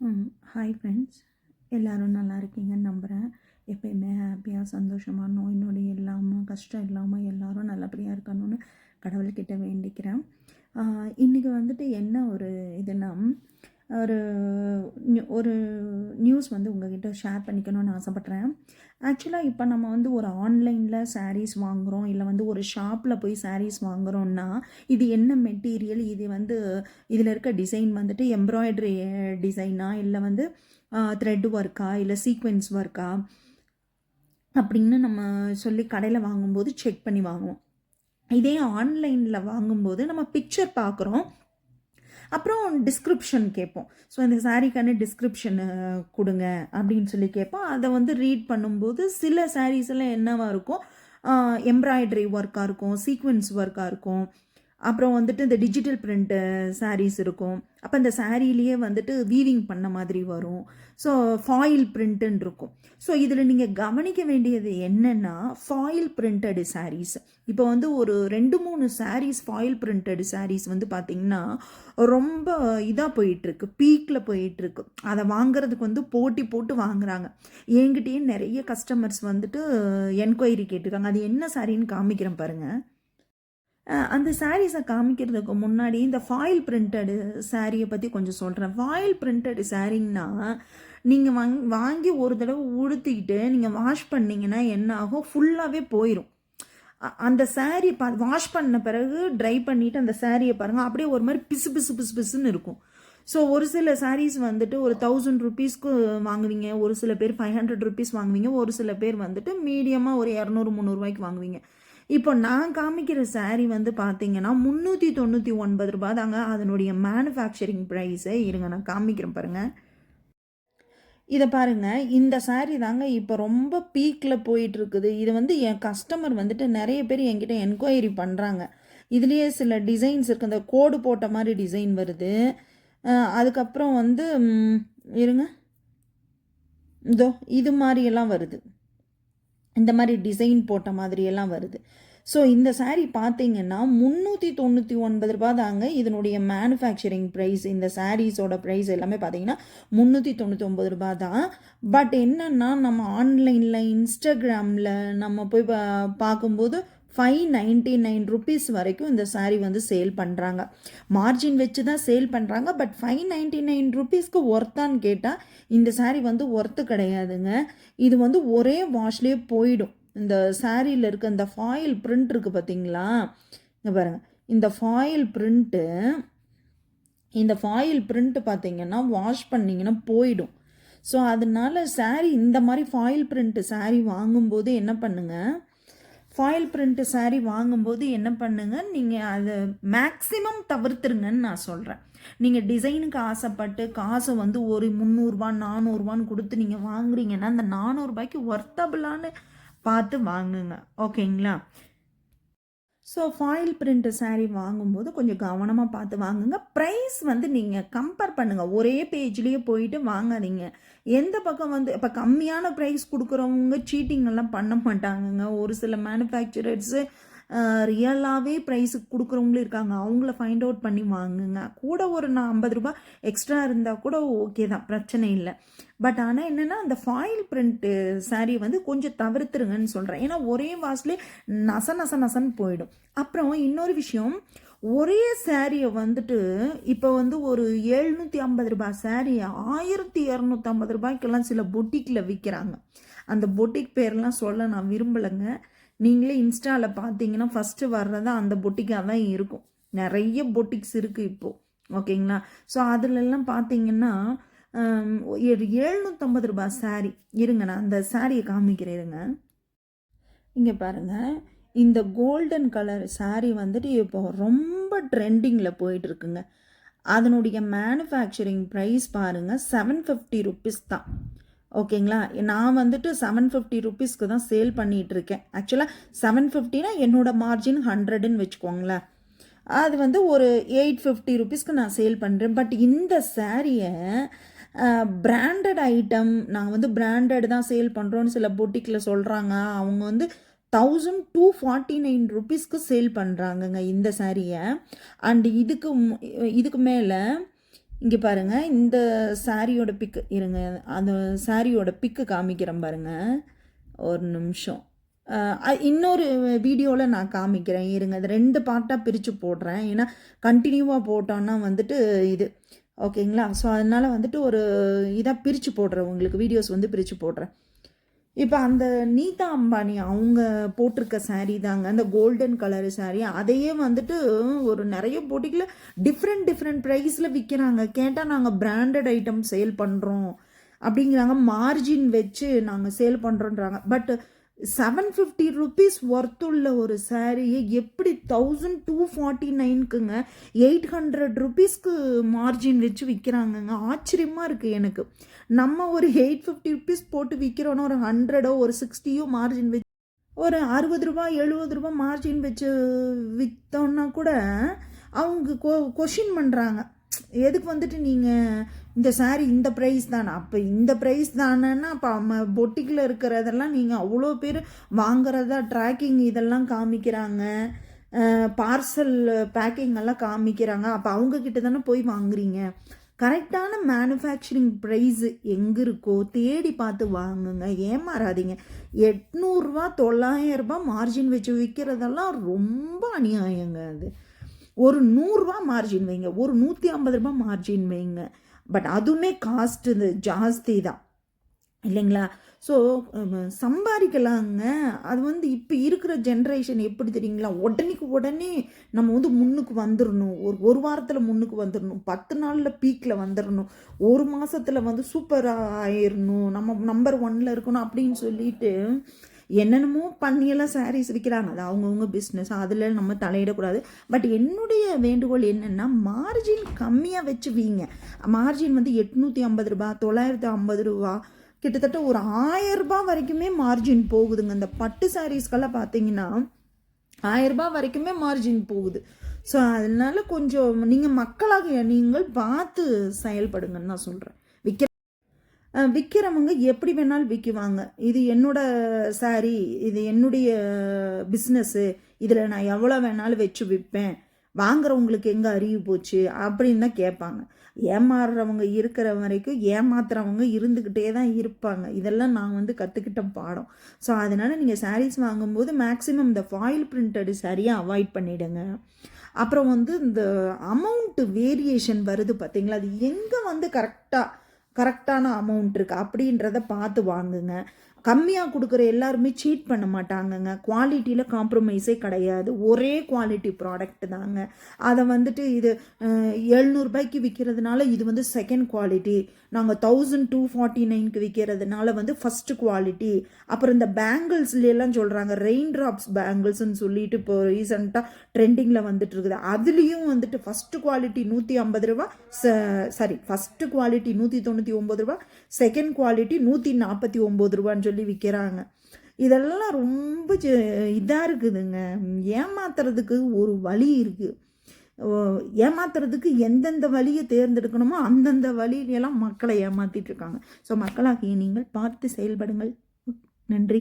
Hi friends எல்லோரும் நல்லா இருக்கீங்கன்னு நம்புகிறேன் எப்பயுமே ஹாப்பியாக சந்தோஷமாக நோய் நொடி இல்லாமல் கஷ்டம் இல்லாமல் எல்லோரும் நல்லபடியாக இருக்கணும்னு கடவுள்கிட்ட வேண்டிக்கிறேன். இன்றைக்கி வந்துட்டு என்ன ஒரு இதுனா ஒரு ஒரு நியூஸ் வந்து உங்ககிட்ட ஷேர் பண்ணிக்கணும்னு ஆசைப்பட்றேன். ஆக்சுவலாக இப்போ நம்ம வந்து ஒரு ஆன்லைனில் சாரீஸ் வாங்குகிறோம் இல்லை வந்து ஒரு ஷாப்பில் போய் சாரீஸ் வாங்குகிறோன்னா இது என்ன மெட்டீரியல் இது வந்து இதில் இருக்க டிசைன் வந்துட்டு எம்ப்ராய்டரி டிசைனா இல்லை வந்து த்ரெட் ஒர்க்கா இல்லை சீக்வென்ஸ் ஒர்க்கா அப்படின்னு நம்ம சொல்லி கடையில் வாங்கும்போது செக் பண்ணி வாங்குவோம். இதே ஆன்லைனில் வாங்கும்போது நம்ம பிக்சர் பார்க்குறோம் அப்புறம் டிஸ்கிரிப்ஷன் கேட்போம். ஸோ இந்த சாரீக்கான டிஸ்கிரிப்ஷனு கொடுங்க அப்படின்னு சொல்லி கேட்போம். அதை வந்து ரீட் பண்ணும்போது சில சாரீஸ் எல்லாம் என்னவாக இருக்கும் எம்ப்ராய்டரி ஒர்க்காக இருக்கும் சீக்வன்ஸ் ஒர்க்காக இருக்கும். அப்புறம் வந்துட்டு இந்த டிஜிட்டல் பிரிண்ட்டு சாரீஸ் இருக்கும். அப்போ இந்த சாரீலேயே வந்துட்டு வீவிங் பண்ண மாதிரி வரும். ஸோ ஃபாயில் பிரிண்ட்டுன்னு இருக்கும். ஸோ இதில் நீங்கள் கவனிக்க வேண்டியது என்னென்னா ஃபாயில் பிரிண்டடு சாரீஸ் இப்போ வந்து ஒரு ரெண்டு மூணு சாரீஸ் ஃபாயில் பிரிண்டடு சாரீஸ் வந்து பார்த்திங்கன்னா ரொம்ப இதாக போயிட்டுருக்கு. பீக்கில் போயிட்டுருக்கு. அதை வாங்குறதுக்கு வந்து போட்டி போட்டு வாங்குறாங்க. என்கிட்டயே நிறைய கஸ்டமர்ஸ் வந்துட்டு என்கொயரி கேட்டிருக்காங்க. அது என்ன சாரின்னு காமிக்கிறேன் பாருங்கள் அந்த சாரீஸை காமிக்கிறதுக்கு முன்னாடி இந்த ஃபாயில் பிரிண்டடு சாரியை பற்றி கொஞ்சம் சொல்கிறேன் ஃபாயில் பிரிண்டடு சாரீங்கன்னா நீங்கள் வாங் வாங்கி ஒரு தடவை உடுத்திக்கிட்டு நீங்கள் வாஷ் பண்ணிங்கன்னா என்ன ஆகும் ஃபுல்லாகவே போயிடும் அந்த சாரீ பா வாஷ் பண்ண பிறகு ட்ரை பண்ணிவிட்டு அந்த சாரியை பாருங்கள் அப்படியே ஒரு மாதிரி பிசு பிசு பிசு பிசுன்னு இருக்கும். ஸோ ஒரு சில சாரீஸ் வந்துட்டு ஒரு தௌசண்ட் ருபீஸ்க்கு வாங்குவீங்க. ஒரு சில பேர் ஃபைவ் ஹண்ட்ரட் ருபீஸ் வாங்குவீங்க. ஒரு சில பேர் வந்துட்டு மீடியமாக ஒரு இரநூறு முந்நூறுவாய்க்கு வாங்குவீங்க. இப்போ நான் காமிக்கிற சாரீ வந்து பார்த்தீங்கன்னா முந்நூற்றி தொண்ணூற்றி ஒன்பது ரூபா தாங்க. அதனுடைய மேனுஃபேக்சரிங் ப்ரைஸை இருங்க நான் காமிக்கிறேன் பாருங்கள் இதை பாருங்கள் இந்த சாரீ தாங்க இப்போ ரொம்ப பீக்கில் போயிட்டுருக்குது. இது வந்து என் கஸ்டமர் வந்துட்டு நிறைய பேர் என்கிட்ட என்கொயரி பண்ணுறாங்க இதுலேயே சில டிசைன்ஸ் இருக்குது இந்த கோடு போட்ட மாதிரி டிசைன் வருது. அதுக்கப்புறம் வந்து இருங்க. இதோ இது மாதிரியெல்லாம் வருது. இந்த மாதிரி டிசைன் போட்ட மாதிரியெல்லாம் வருது. ஸோ இந்த சாரீ பார்த்தீங்கன்னா முந்நூற்றி தொண்ணூற்றி ஒன்பது ரூபா தாங்க இதனுடைய மேனுஃபேக்சரிங் ப்ரைஸ் இந்த சாரீஸோட ப்ரைஸ் எல்லாமே பார்த்தீங்கன்னா முந்நூற்றி தொண்ணூற்றி ஒம்பது ரூபா தான். பட் என்னென்னா நம்ம ஆன்லைனில் இன்ஸ்டாகிராமில் நம்ம போய் பார்க்கும்போது ஃபைவ் நைன்ட்டி நைன் ருபீஸ் வரைக்கும் இந்த சாரீ வந்து சேல் பண்ணுறாங்க மார்ஜின் வச்சு தான் சேல் பண்ணுறாங்க பட் ஃபைவ் நைன்ட்டி நைன் ருபீஸ்க்கு ஒர்த்தான்னு கேட்டால் இந்த சாரீ வந்து ஒர்த்து கிடையாதுங்க. இது வந்து ஒரே வாஷ்லேயே போயிடும். இந்த சாரியில் இருக்க இந்த ஃபாயில் பிரிண்ட் இருக்குது பார்த்தீங்களா இங்கே பாருங்கள் இந்த ஃபாயில் பிரிண்ட்டு இந்த ஃபாயில் பிரிண்ட்டு பார்த்தீங்கன்னா வாஷ் பண்ணிங்கன்னா போயிடும். ஸோ அதனால சாரீ இந்த மாதிரி ஃபாயில் பிரிண்ட்டு சாரீ வாங்கும்போது என்ன பண்ணுங்கள் ஃபாயில் பிரிண்ட்டு சாரீ வாங்கும்போது என்ன பண்ணுங்க? நீங்கள் அதை மேக்ஸிமம் தவிர்த்துருங்கன்னு நான் சொல்கிறேன் நீங்கள் டிசைனுக்கு ஆசைப்பட்டு காசை வந்து ஒரு முந்நூறுரூவா நானூறுரூவான்னு கொடுத்து நீங்கள் வாங்குறீங்கன்னா அந்த நானூறுரூபாய்க்கு ஒர்த்தபிளான பார்த்து வாங்குங்க. ஓகேங்களா ஸோ ஃபாயில் பிரிண்ட் சாரீ வாங்கும்போது கொஞ்சம் கவனமாக பார்த்து வாங்குங்க. ப்ரைஸ் வந்து நீங்கள் கம்பேர் பண்ணுங்கள் ஒரே பேஜ்லேயே போயிட்டு வாங்காதீங்க. எந்த பக்கம் வந்து இப்போ கம்மியான ப்ரைஸ் கொடுக்குறவங்க சீட்டிங் எல்லாம் பண்ண மாட்டாங்கங்க. ஒரு சில மேனுஃபேக்சரர்ஸு ரியலாகவே ப்ரைஸுக்கு கொடுக்குறவங்களும் இருக்காங்க. அவங்கள ஃபைண்ட் அவுட் பண்ணி வாங்குங்க. கூட ஒரு நான் ஐம்பது ரூபா எக்ஸ்ட்ரா இருந்தால் கூட ஓகே தான். பிரச்சனை இல்லை. பட் ஆனால் என்னென்னா அந்த ஃபாயில் பிரிண்ட்டு சாரீ வந்து கொஞ்சம் தவிர்த்துருங்கன்னு சொல்கிறேன் ஏன்னா ஒரே வாஸ்லேயே நச நச நசன்னு போயிடும். அப்புறம் இன்னொரு விஷயம் ஒரே சாரியை வந்துட்டு இப்போ வந்து ஒரு எழுநூற்றி ஐம்பது ரூபாய் சாரீ ஆயிரத்தி இரநூத்தம்பது ரூபாய்க்கெல்லாம் சில பொட்டிக்கில் விற்கிறாங்க அந்த பொட்டிக் பேர்லாம் சொல்ல நான் விரும்பலைங்க. நீங்களே இன்ஸ்டாவில் பார்த்தீங்கன்னா ஃபஸ்ட்டு வர்றதா அந்த பொட்டிக்காக தான் இருக்கும். நிறைய பொட்டிக்ஸ் இருக்குது இப்போது ஓகேங்களா? ஸோ அதிலெல்லாம் பார்த்தீங்கன்னா எழுநூற்றம்பது ரூபாய் சாரீ இருங்க நான் அந்த சாரியை காமிக்கிறேன் இருங்க. இங்கே பாருங்கள் இந்த கோல்டன் கலர் சாரீ வந்துட்டு இப்போ ரொம்ப ட்ரெண்டிங்கில் போயிட்டுருக்குங்க. அதனுடைய மேனுஃபேக்சரிங் ப்ரைஸ் பாருங்கள் செவன் ஃபிஃப்டி ருப்பீஸ் தான். ஓகேங்களா? நான் வந்துட்டு செவன் ஃபிஃப்டி ருபீஸ்க்கு தான் சேல் பண்ணிகிட்ருக்கேன் ஆக்சுவலாக செவன் ஃபிஃப்டினா என்னோடய மார்ஜின் ஹண்ட்ரடுன்னு வச்சுக்கோங்களேன். அது வந்து ஒரு எயிட் ஃபிஃப்டி ருபீஸ்க்கு நான் சேல் பண்ணுறேன் பட் இந்த சாரியை பிராண்டட் ஐட்டம் நாங்கள் வந்து பிராண்டட் தான் சேல் பண்ணுறோன்னு சில பொட்டிக்கில் சொல்கிறாங்க அவங்க வந்து தௌசண்ட் டூ ஃபார்ட்டி நைன் ருபீஸ்க்கு சேல் பண்ணுறாங்கங்க இந்த சாரியை அண்ட் இதுக்கு இதுக்கு மேலே இங்கே பாருங்கள் இந்த சாரியோட பிக்கு இருங்க அந்த சாரியோட பிக்கு காமிக்கிறேன் பாருங்கள் ஒரு நிமிஷம். இன்னொரு வீடியோவில் நான் காமிக்கிறேன். இருங்க இது ரெண்டு பார்ட்டாக பிரித்து போடுறேன். ஏன்னா கண்டினியூவாக போட்டோன்னா வந்துட்டு இது. ஓகேங்களா ஸோ அதனால் வந்துட்டு ஒரு இதாக பிரித்து போடுறேன். உங்களுக்கு வீடியோஸ் வந்து பிரித்து போடுறேன். இப்போ அந்த நீதா அம்பானி அவங்க போட்டிருக்க சாரீ தாங்க அந்த கோல்டன் கலர் சாரீ அதையே வந்துட்டு ஒரு நிறைய போட்டிகளில் டிஃப்ரெண்ட் டிஃப்ரெண்ட் ப்ரைஸில் விற்கிறாங்க கேட்டால் நாங்கள் பிராண்டட் ஐட்டம் சேல் பண்ணுறோம் அப்படிங்கிறாங்க. மார்ஜின் வச்சு நாங்கள் சேல் பண்ணுறோன்றாங்க பட் செவன் ஃபிஃப்டி ருபீஸ் ஒர்த்துள்ள ஒரு சாரியை எப்படி தௌசண்ட் டூ ஃபார்ட்டி நைனுக்குங்க எயிட் ஹண்ட்ரட் ருபீஸ்க்கு மார்ஜின் வச்சு விற்கிறாங்கங்க ஆச்சரியமாக இருக்குது எனக்கு. நம்ம ஒரு எயிட் ஃபிஃப்டி ருபீஸ் போட்டு விற்கிறோன்னா ஒரு ஹண்ட்ரடோ ஒரு சிக்ஸ்டியோ மார்ஜின் வச்சு ஒரு அறுபது ரூபா எழுபது ரூபா மார்ஜின் வச்சு விற்றோன்னா கூட அவங்க கொ கொஷின் பண்ணுறாங்க எதுக்கு வந்துட்டு நீங்கள் இந்த saree இந்த ப்ரைஸ் தானே? அப்போ இந்த ப்ரைஸ் தானேன்னா அப்போ நம்ம பொட்டிக்கில் இருக்கிறதெல்லாம் நீங்கள் அவ்வளோ பேர் வாங்குறதா ட்ராக்கிங் இதெல்லாம் காமிக்கிறாங்க. பார்சல் பேக்கிங் எல்லாம் காமிக்கிறாங்க. அப்போ அவங்கக்கிட்ட தானே போய் வாங்குறீங்க. கரெக்டான மேனுஃபேக்சரிங் ப்ரைஸு எங்கே இருக்கோ தேடி பார்த்து வாங்குங்க. ஏமாறாதீங்க. எட்நூறுரூவா தொள்ளாயிரரூபா மார்ஜின் வச்சு விற்கிறதெல்லாம் ரொம்ப அநியாயங்க அது. ஒரு நூறுரூவா மார்ஜின் வைங்க. ஒரு நூற்றி ஐம்பது ரூபா மார்ஜின் வைங்க. பட் அதுவுமே காஸ்ட் இது ஜாஸ்தி தான். இல்லைங்களா? ஸோ சம்பாதிக்கலாங்க. அது வந்து இப்போ இருக்கிற ஜென்ரேஷன் எப்படி தெரியுங்களா? உடனேக்கு உடனே நம்ம வந்து முன்னுக்கு வந்துடணும் ஒரு ஒரு வாரத்தில் முன்னுக்கு வந்துடணும் பத்து நாளில் பீக்கில் வந்துடணும் ஒரு மாதத்தில் வந்து சூப்பராக ஆயிடணும் நம்ம நம்பர் ஒன்னில் இருக்கணும் அப்படின்னு சொல்லிட்டு என்னென்னமோ பண்ணியெல்லாம் சாரீஸ் விற்கிறாங்க அது அவங்கவுங்க பிஸ்னஸ் அதில் நம்ம தலையிடக்கூடாது. பட் என்னுடைய வேண்டுகோள் என்னென்னா மார்ஜின் கம்மியாக வச்சு வீங்க. மார்ஜின் வந்து எட்நூற்றி ஐம்பது ரூபா தொள்ளாயிரத்தி ஐம்பது ரூபா கிட்டத்தட்ட ஒரு ஆயிரம் வரைக்குமே மார்ஜின் போகுதுங்க. இந்த பட்டு சாரீஸ்க்கெல்லாம் பார்த்தீங்கன்னா ஆயிரம் வரைக்குமே மார்ஜின் போகுது. ஸோ அதனால கொஞ்சம் நீங்கள் மக்களாக நீங்கள் பார்த்து செயல்படுங்கன்னு நான் சொல்கிறேன் விற்கிற விற்கிறவங்க எப்படி வேணாலும் விற்குவாங்க இது என்னோட சாரி இது என்னுடைய பிஸ்னஸ்ஸு இதில் நான் எவ்வளோ வேணாலும் வச்சு விற்பேன் வாங்குறவங்களுக்கு எங்கே அறிவு போச்சு? அப்படின்னு தான் கேட்பாங்க. ஏமாறுறவங்க இருக்கிற வரைக்கும் ஏமாத்துறவங்க இருந்துக்கிட்டே தான் இருப்பாங்க. இதெல்லாம் நான் வந்து கற்றுக்கிட்ட பாடம். ஸோ அதனால் நீங்கள் சாரீஸ் வாங்கும்போது மேக்ஸிமம் இந்த ஃபாயில் பிரிண்டடு சரியாக அவாய்ட் பண்ணிவிடுங்க அப்புறம் வந்து இந்த அமௌண்ட்டு வேரியேஷன் வருது பார்த்தீங்களா? அது எங்கே வந்து கரெக்டாக கரெக்டான அமௌண்ட் இருக்குது அப்படின்றத பார்த்து வாங்குங்க. கம்மியாக கொடுக்குற எல்லாருமே சீட் பண்ண மாட்டாங்கங்க. குவாலிட்டியில் காம்ப்ரமைஸே கிடையாது. ஒரே குவாலிட்டி ப்ராடக்ட் தாங்க. அதை வந்துட்டு இது எழுநூறுபாய்க்கு விற்கிறதுனால இது வந்து செகண்ட் குவாலிட்டி நாங்கள் தௌசண்ட் டூ ஃபார்ட்டி நைனுக்கு விற்கிறதுனால வந்து ஃபஸ்ட்டு குவாலிட்டி அப்புறம் இந்த பேங்கிள்ஸ்லாம் சொல்கிறாங்க ரெயின் ட்ராப்ஸ் பேங்கிள்ஸ்னு சொல்லிட்டு இப்போ ரீசெண்டாக ட்ரெண்டிங்கில் வந்துட்டு இருக்குது. அதுலேயும் வந்துட்டு ஃபஸ்ட்டு குவாலிட்டி நூற்றி ஐம்பது ரூபா சாரி ஃபஸ்ட்டு குவாலிட்டி நூற்றி தொண்ணூற்றி ஒம்பது ரூபா செகண்ட் குவாலிட்டி நூற்றி நாற்பத்தி ஒம்பது ரூபான்னு சொல்லி விற்கிறாங்க இதெல்லாம் ரொம்ப இதாக இருக்குதுங்க. ஏமாத்துறதுக்கு ஒரு வழி இருக்குது ஏமாத்துறதுக்கு எந்தெந்த வழியை தேர்ந்தெடுக்கணுமோ அந்தந்த வழியிலெல்லாம் மக்களை ஏமாற்றிட்டு இருக்காங்க. ஸோ மக்களாகிய நீங்கள் பார்த்து செயல்படுங்கள். நன்றி.